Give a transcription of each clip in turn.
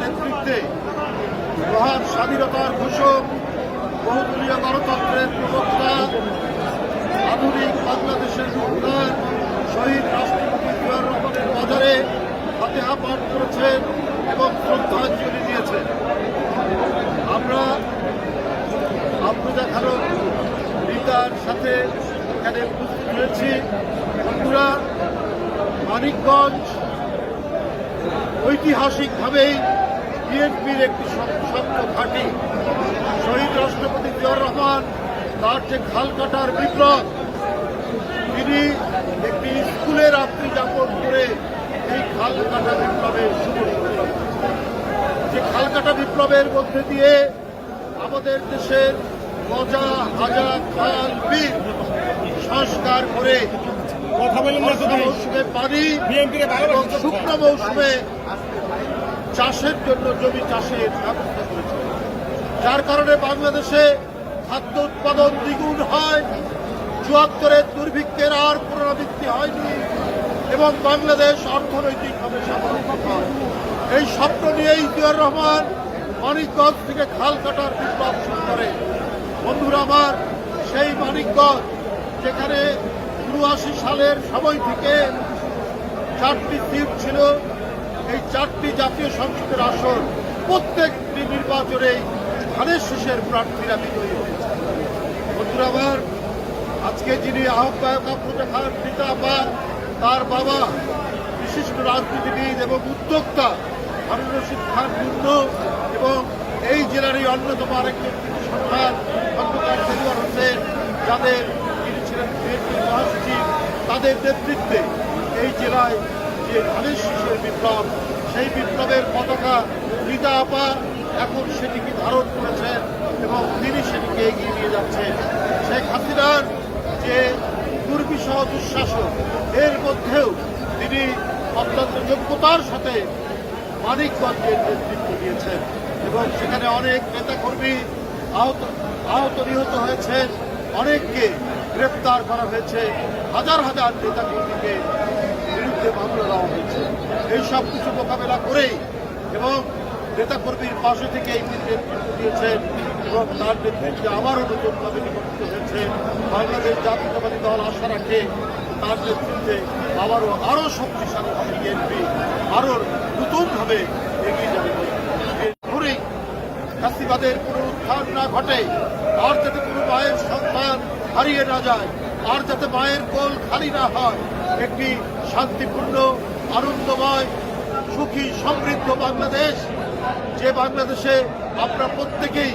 নেতৃত্বে মহান স্বাধীনতার ঘোষক, বহুদলীয় গণতন্ত্রের প্রবক্তা, আধুনিক বাংলাদেশের উন্নয়ন শহীদ রাষ্ট্রপতি জিয়াউর রহমানের বাজারে ফাতেহা পাঠ করেছেন এবং শ্রদ্ধাঞ্জলি দিয়েছেন। আমরা আফরোজা খানম রিতার সাথে এখানে উপস্থিত হয়েছি। বন্ধুরা মানিকগঞ্জ ঐতিহাসিকভাবেই বিএনপির একটি শক্ত ঘাঁটি শহীদ রাষ্ট্রপতি জিয়াউর রহমান, তার যে খালকাটার বিপ্লব, তিনি একটি স্কুলে রাত্রি যাপন করে এই খালকাটা বিপ্লবের শুভ। যে খালকাটা বিপ্লবের মধ্যে দিয়ে আমাদের দেশের মজা, হাজার, খাল, বিল সংস্কার করে কথা বলেন না শুধু মৌসুমে পানি বিএনপিকে শুকনো মৌসুমে চাষের জন্য জমি চাষের ব্যবস্থা করেছে। যার কারণে বাংলাদেশে খাদ্য উৎপাদন দ্বিগুণ হয় চুয়াত্তরের দুর্ভিক্ষের আর পুনরাবৃত্তি হয়নি এবং বাংলাদেশ অর্থনৈতিকভাবে স্বাবলম্বী। হয় এই স্বপ্ন নিয়েই জিয়াউর রহমান মানিকগঞ্জ থেকে খাল কাটার বিপ্লব শুরু করে। বন্ধুরা আমার সেই মানিকগঞ্জ যেখানে উনআশি সালের সময় থেকে চারটি সিট ছিল। এই চারটি জাতীয় সংসদের আসন প্রত্যেকটি নির্বাচনে ধানের শেষের প্রার্থীরা বিজয়ী হয়েছে। আজকে যিনি আহ্বায়ক আফরোজা খান, পিতা বা তার বাবা, বিশিষ্ট রাজনীতিবিদ এবং উদ্যোক্তা হারুন রশিদ খান এবং এই জেলারই অন্যতম আরেকজন সন্তান খন্দকার দেলোয়ার হোসেন, যাদের তিনি ছিলেন বিএনপির মহাসচিব। তাদের নেতৃত্বে এই জেলায় যে ধানের শীষের বিপ্লব, সেই বিপ্লবের পতাকা রীতা আপা এখন সেটিকে ধারণ করেছেন এবং তিনি সেটিকে এগিয়ে নিয়ে যাচ্ছেন। শেখ হাসিনার যে দুর্বিষহ দুঃশাসন, এর মধ্যেও তিনি অত্যন্ত যোগ্যতার সাথে মানিকগঞ্জের নেতৃত্ব দিয়েছেন এবং সেখানে অনেক নেতাকর্মী আহত আহত নিহত হয়েছেন, অনেককে গ্রেপ্তার করা হয়েছে। হাজার হাজার নেতাকর্মীকে বিরুদ্ধে মামলা দেওয়া হয়েছে। এই সব কিছু মোকাবেলা করেই এবং নেতাকর্মীর পাশে থেকে এই নেতৃত্ব দিয়েছেন এবং তার নেতৃত্বে আবারও নতুনভাবে নিবন্ধিত হয়েছে। বাংলাদেশ জাতীয়তাবাদী দল আশা রাখে তার নেতৃত্বে আবারও আরও শক্তিশালী হবে বিএনপি। আরও নতুনভাবে এগিয়ে যাবে ঘুরেই ফাঁসিবাদের পুনরুত্থান না ঘটে আর যাতে কোনো মায়ের সন্তান হারিয়ে না যায় আর যাতে মায়ের কোল খালি না হয়, একটি শান্তিপূর্ণ, আনন্দময়, সুখী, সমৃদ্ধ বাংলাদেশ, যে বাংলাদেশে আমরা প্রত্যেকেই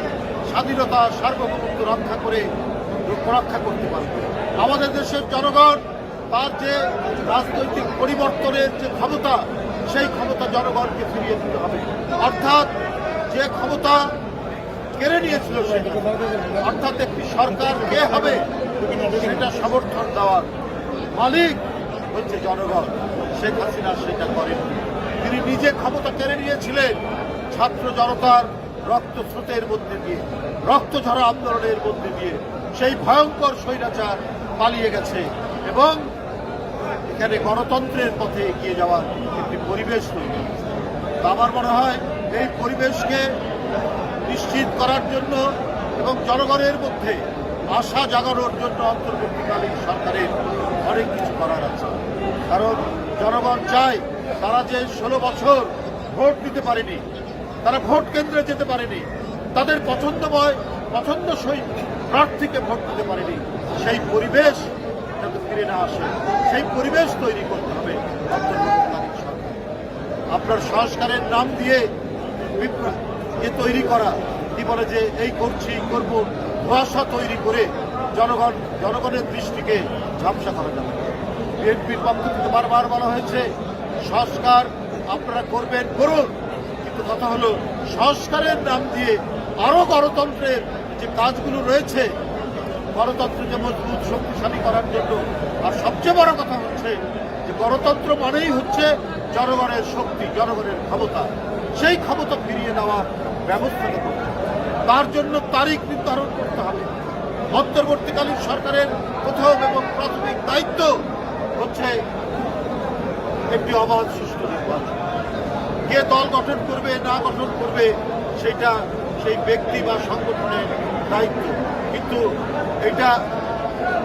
স্বাধীনতা, সার্বভৌমত্ব রক্ষা করে, রক্ষা করতে পারব। আমাদের দেশের জনগণ, তার যে রাজনৈতিক পরিবর্তনের যে ক্ষমতা, সেই ক্ষমতা জনগণকে ফিরিয়ে দিতে হবে। অর্থাৎ যে ক্ষমতা কেড়ে নিয়েছিল অর্থাৎ একটি সরকার কে হবে সেটা সমর্থন দেওয়ার মালিক হচ্ছে জনগণ। শেখ হাসিনা সেটা করেন। তিনি নিজে ক্ষমতা কেড়ে নিয়েছিলেন ছাত্র জনতার রক্ত স্রোতের মধ্যে দিয়ে, রক্ত ঝরা আন্দোলনের মধ্যে দিয়ে। সেই ভয়ঙ্কর স্বৈরাচার পালিয়ে গেছে এবং এখানে গণতন্ত্রের পথে এগিয়ে যাওয়ার একটি পরিবেশ তৈরি আমার মনে হয় এই পরিবেশকে নিশ্চিত করার জন্য এবং জনগণের মধ্যে আশা জাগানোর জন্য অন্তর্বর্তীকালীন সরকারের অনেক কিছু করার আছে। কারণ জনগণ চায় তারা যে ষোলো বছর ভোট দিতে পারেনি, তারা ভোট কেন্দ্রে যেতে পারেনি, তাদের পছন্দময়, পছন্দসই প্রার্থীকে ভোট দিতে পারেনি। সেই পরিবেশ যাতে ফিরে না আসে, সেই পরিবেশ তৈরি করতে হবে আপনার সংস্কারের নাম দিয়ে তৈরি করা কি বলে যে এই করছি করব ধোয়াশা তৈরি করে জনগণ, জনগণের দৃষ্টিকে ঝাপসা করা যাবে। বিএনপির পক্ষ থেকে বারবার বলা হয়েছে, সংস্কার আপনারা করবেন, করুন। কিন্তু কথা হলো, সংস্কারের নাম দিয়ে আরও গণতন্ত্রের যে কাজগুলো রয়েছে গণতন্ত্রকে মজবুত, শক্তিশালী করার জন্য। আর সবচেয়ে বড় কথা হচ্ছে যে গণতন্ত্র মানেই হচ্ছে জনগণের শক্তি, জনগণের ক্ষমতা। সেই ক্ষমতা ফিরিয়ে নেওয়ার ব্যবস্থা করতে। তার জন্য তারিখ নির্ধারণ করতে হবে। অন্তর্বর্তীকালীন সরকারের প্রথম এবং প্রাথমিক দায়িত্ব হচ্ছে একটি অবাধ সুষ্ঠু নির্বাচন। কে দল গঠন করবে, না গঠন করবে, সেটা সেই ব্যক্তি বা সংগঠনের দায়িত্ব। কিন্তু এটা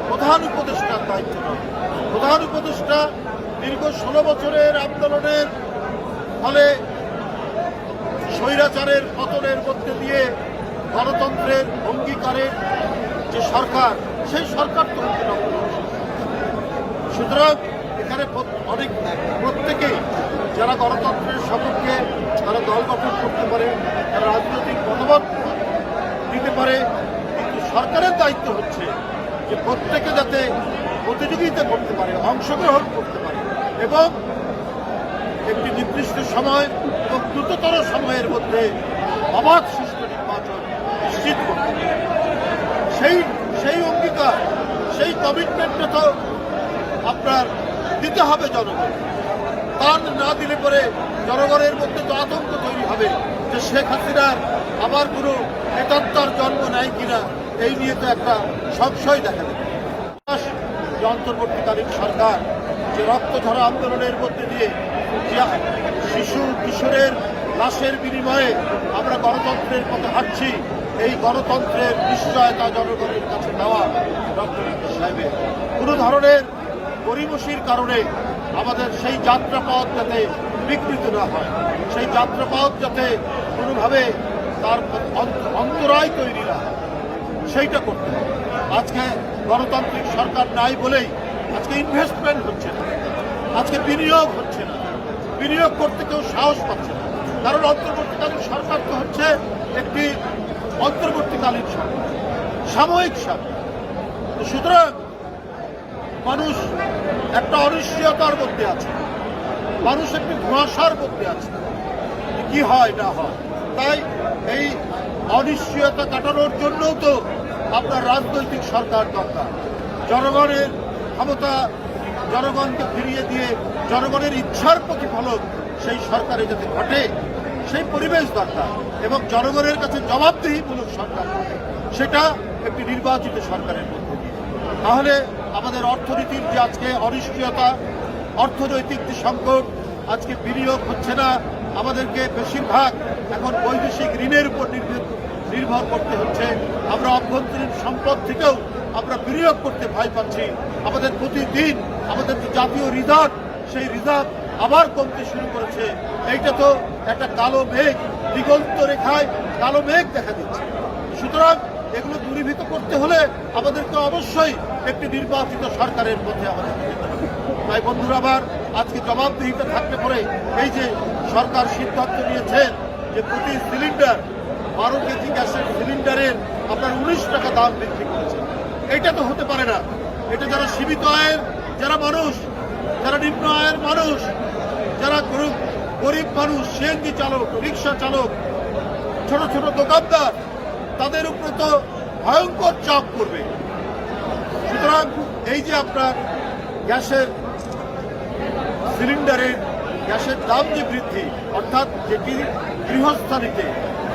প্রধান উপদেষ্টার দায়িত্ব নয়। প্রধান উপদেষ্টা দীর্ঘ ষোলো বছরের আন্দোলনের ফলে স্বৈরাচারের পতনের মধ্যে দিয়ে গণতন্ত্রের অঙ্গীকারের যে সরকার, সেই সরকার তো সুতরাং এখানে অনেক প্রত্যেকেই যারা গণতন্ত্রের সপক্ষে তারা দল গঠন করতে পারে, তারা রাজনৈতিক মতামত দিতে পারে, কিন্তু সরকারের দায়িত্ব হচ্ছে যে প্রত্যেকে যাতে প্রতিযোগিতা করতে পারে, অংশগ্রহণ করতে পারে এবং একটি নির্দিষ্ট সময় এবং দ্রুততর সময়ের মধ্যে অবাধ নিশ্চিত সেই সেই অঙ্গীকার, সেই কমিটমেন্টটা তো আপনার দিতে হবে জনগণ তা না দিলে পরে জনগণের মধ্যে তো আতঙ্ক তৈরি হবে যে শেখ হাসিনার আবার কোনো নেতাত্মার জন্ম নেয় কিনা, এই নিয়ে তো একটা সংশয় দেখা দেবে। অন্তর্বর্তীকালীন সরকার, যে রক্ত ঝরা আন্দোলনের মধ্যে দিয়ে শিশু কিশোরের লাশের বিনিময়ে আমরা গণতন্ত্রের পথে হাঁটছি, এই গণতন্ত্রের নিশ্চয়তা জনগণের কাছে দেওয়া ডক্টর সাহেবের। কোনো ধরনের গরিমসির কারণে আমাদের সেই যাত্রাপথ যাতে বিকৃত না হয়, সেই যাত্রাপথ যাতে কোনোভাবে তার অন্তরায় তৈরি না সেইটা করতে হবে। আজকে গণতান্ত্রিক সরকার নাই বলেই আজকে ইনভেস্টমেন্ট হচ্ছে না, আজকে বিনিয়োগ হচ্ছে না। বিনিয়োগ করতে কেউ সাহস পাচ্ছে না। কারণ অন্তর্বর্তীকালীন সরকার তো হচ্ছে একটি অন্তর্বর্তীকালীন সরকার, সাময়িক সরকার। সুতরাং মানুষ একটা অনিশ্চয়তার মধ্যে আছে, মানুষ একটি ধোঁয়াশার মধ্যে আছে কি হয় না হয়। তাই এই অনিশ্চয়তা কাটানোর জন্য তো আপনার রাজনৈতিক সরকার দরকার। জনগণের ক্ষমতা, জনগণকে ফিরিয়ে দিয়ে জনগণের ইচ্ছার প্রতিফলন সেই সরকারে যাতে ঘটে সেই পরিবেশ দরকার এবং জনগণের কাছে জবাবদিহিমূলক সরকার সেটা একটি নির্বাচিত সরকারের মধ্যে দিয়ে। তাহলে আমাদের অর্থনীতির যে আজকে অনিশ্চয়তা, অর্থনৈতিক যে সংকট, আজকে বিনিয়োগ হচ্ছে না, আমাদেরকে বেশিরভাগ এখন বৈদেশিক ঋণের উপর নির্ভর নির্ভর করতে হচ্ছে। আমরা অভ্যন্তরীণ সম্পদ থেকেও আমরা বিনিয়োগ করতে ভয় পাচ্ছি। আমাদের প্রতিদিন আমাদের যে জাতীয় রিজার্ভ, সেই রিজার্ভ আবার কমতে শুরু করেছে। এইটা তো একটা কালো মেঘ, দিগন্ত রেখায় কালো মেঘ দেখা দিচ্ছে। সুতরাং এগুলো দূরীভূত করতে হলে আমাদেরকে অবশ্যই একটি নির্বাচিত সরকারের মধ্যে আমাদের। তাই বন্ধুরা, আবার আজকে জবাবদিহিতে থাকতে পারে এই যে সরকার সিদ্ধান্ত নিয়েছেন যে প্রতি সিলিন্ডার বারো কেজি গ্যাসের সিলিন্ডারের আপনার উনিশ টাকা দাম বৃদ্ধি করেছে। এটা তো হতে পারে না। এটা যারা সীমিত আয়ের, যারা মানুষ, যারা নিম্ন আয়ের মানুষ যারা গরিব গরিব মানুষ, সিএনজি চালক, রিক্সা চালক, ছোট ছোট দোকানদার, তাদের উপরে তো ভয়ঙ্কর চাপ পড়বে। সুতরাং এই যে আপনার গ্যাসের সিলিন্ডারের গ্যাসের দাম যে বৃদ্ধি, অর্থাৎ যেটি গৃহস্থালিতে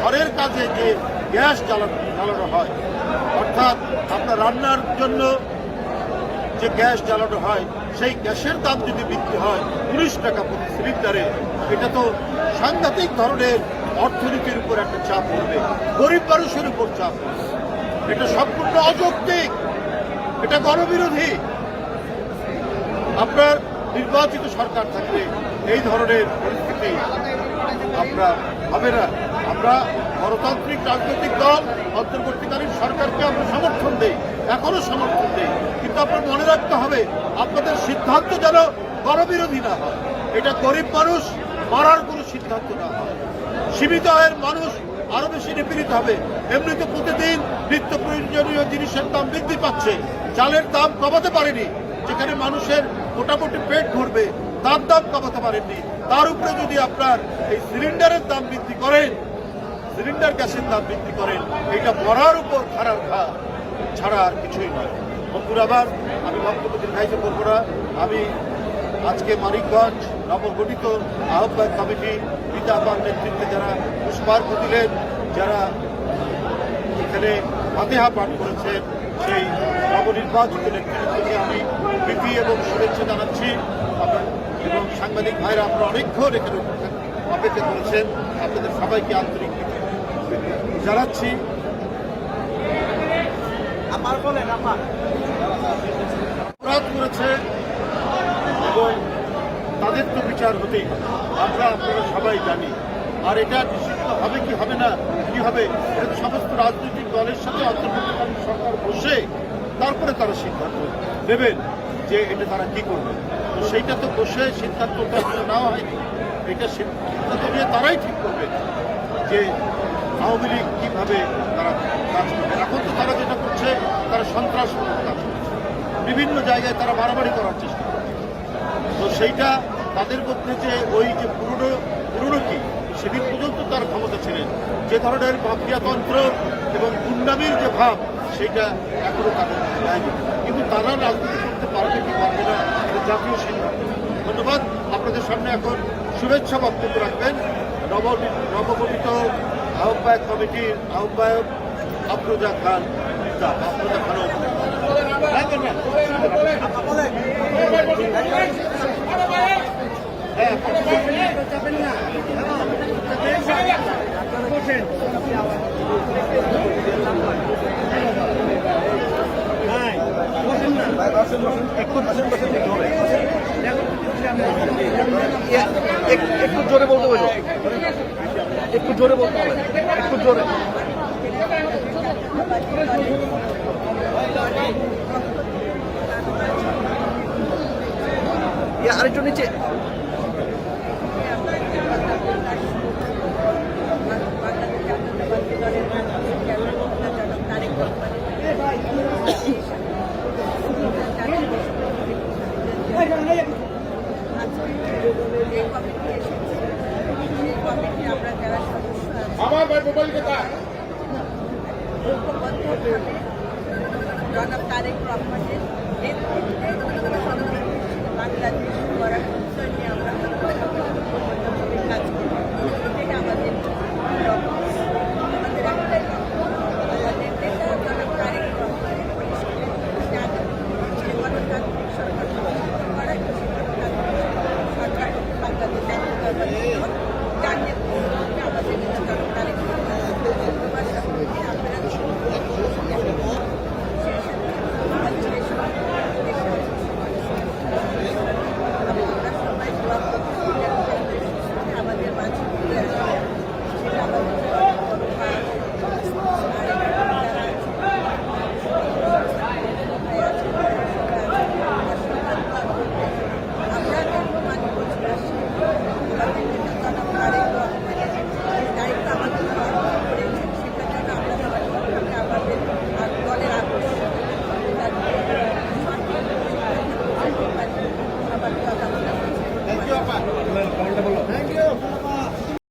ঘরের কাজে যে গ্যাস জ্বালানো জ্বালানো হয়, অর্থাৎ আপনার রান্নার জন্য যে গ্যাস জ্বালানো হয়, সেই গ্যাসের দাম যদি বৃদ্ধি হয়, উনিশ টাকা প্রতি সিলিন্ডারে, এটা তো সাংঘাতিক ধরনের অর্থনীতির উপর একটা চাপ পড়বে, গরিব মানুষের উপর চাপ এটা সম্পূর্ণ অযৌক্তিক, এটা গণবিরোধী। আপনার নির্বাচিত সরকার থাকলে এই ধরনের পরিস্থিতি আমরা হবে না। আমরা গণতান্ত্রিক রাজনৈতিক দল অন্তর্বর্তীকালীন সরকারকে আমরা সমর্থন দেই, এখনও সমর্থন দেই। কিন্তু আপনার মনে রাখতে হবে, আপনাদের সিদ্ধান্ত যেন গণবিরোধী না হয়। এটা গরিব মানুষ মারার কোনো সিদ্ধান্ত না হয়। সীমিত আয়ের মানুষ আরও বেশি নিপীড়িত হবে। এমনিতে প্রতিদিন নিত্য প্রয়োজনীয় জিনিসের দাম বৃদ্ধি পাচ্ছে। চালের দাম কমাতে পারেনি, যেখানে মানুষের মোটামুটি পেট ভরবে, তার দাম কমাতে পারেননি। তার উপরে যদি আপনার এই সিলিন্ডারের দাম বৃদ্ধি করেন সিলিন্ডার গ্যাসের দাম বৃদ্ধি করেন, এটা মরার উপর খারাপ ঘা ছাড়া আর কিছুই নয়। বন্ধুরা, আবার আমি বক্তব্য দীর্ঘায়িত করব আমি আজকে মানিকগঞ্জ নবগঠিত আহ্বায়ক কমিটি পিতা আপার নেতৃত্বে যারা পুষ্পার্ঘ দিলেন, যারা এখানে ফাতেহা পাঠ করেছেন, সেই নবনির্বাচিত নেতৃত্বকে আমি প্রীতি এবং শুভেচ্ছা জানাচ্ছি। এবং সাংবাদিক ভাইরা, আপনারা অনেকক্ষণ এখানে অপেক্ষা করেছেন। আপনাদের সবাইকে আন্তরিক জানাচ্ছি। অপরাধ করেছে এবং তাদের তো বিচার হতেই আমরা আপনারা সবাই জানি। আর এটা নিশ্চিত হবে কি হবে না কি হবে এটা সমস্ত রাজনৈতিক দলের সাথে অন্তর্ভুক্তিকালীন সরকার বসে তারপরে তারা সিদ্ধান্ত নেবেন যে এটা তারা কি করবে। তো সেইটা তো বসে সিদ্ধান্তটা এখনও নেওয়া হয়নি। এটা সিদ্ধান্ত নিয়ে তারাই ঠিক করবে যে আওয়ামী লীগ কীভাবে তারা কাজ করবে? এখন তো তারা যেটা করছে, তারা সন্ত্রাসমূলক কাজ করছে। বিভিন্ন জায়গায় তারা মারামারি করার চেষ্টা করছে। তো সেইটা তাদের মধ্যে যে ওই যে পুরনো পুরনো কি সেদিন পর্যন্ত তার ক্ষমতা ছিলেন। যে ধরনের মাফিয়াতন্ত্র এবং গুন্ডামির যে ভাব, সেটা এখনও তাদের যায়নি কিন্তু তারা রাজনীতি করতে পারবে কি পারবে না জাতীয় সিদ্ধান্ত। ধন্যবাদ। আপনাদের সামনে এখন শুভেচ্ছা বক্তব্য রাখবেন। নব নবগঠিত আহ্বায়ক কমিটির আহ্বায়ক আফরোজা খান আফরোজা খানম রাখবেন না? হ্যাঁ একটু জোরে বলতে বলো একটু জোরে বলতে হবে একটু জোরে। আরেকটু নিচে।